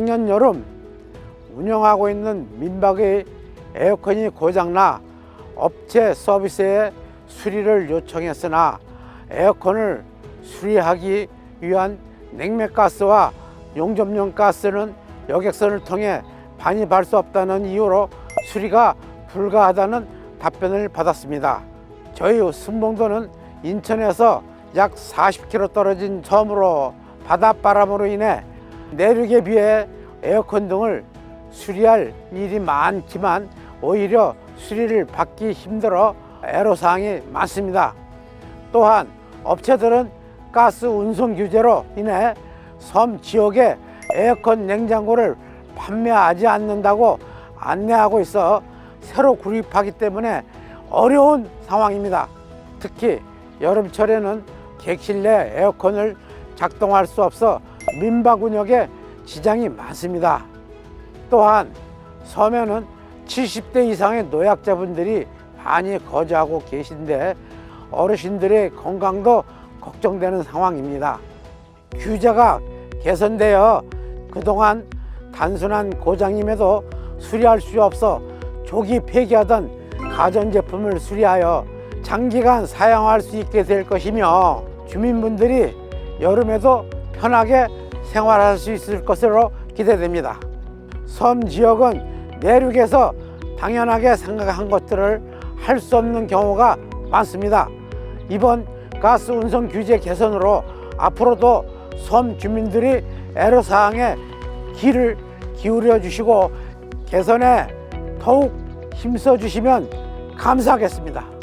작년 여름 운영하고 있는 민박의 에어컨이 고장나 업체 서비스에 수리를 요청했으나 에어컨을 수리하기 위한 냉매가스와 용접용 가스는 여객선을 통해 반입할 수 없다는 이유로 수리가 불가하다는 답변을 받았습니다. 저희 승봉도는 인천에서 약 40km 떨어진 섬으로 바닷바람으로 인해 내륙에 비해 에어컨 등을 수리할 일이 많지만 오히려 수리를 받기 힘들어 애로사항이 많습니다. 또한 업체들은 가스 운송 규제로 인해 섬 지역에 에어컨 냉장고를 판매하지 않는다고 안내하고 있어 새로 구입하기 때문에 어려운 상황입니다. 특히 여름철에는 객실 내 에어컨을 작동할 수 없어 민박 운역에 지장이 많습니다. 또한 섬에는 70대 이상의 노약자분들이 많이 거주하고 계신데 어르신들의 건강도 걱정되는 상황입니다. 규제가 개선되어 그동안 단순한 고장임에도 수리할 수 없어 조기 폐기하던 가전제품을 수리하여 장기간 사용할 수 있게 될 것이며 주민분들이 여름에도 편하게 생활할 수 있을 것으로 기대됩니다. 섬 지역은 내륙에서 당연하게 생각한 것들을 할 수 없는 경우가 많습니다. 이번 가스 운송 규제 개선으로 앞으로도 섬 주민들이 애로사항에 귀를 기울여 주시고 개선에 더욱 힘써 주시면 감사하겠습니다.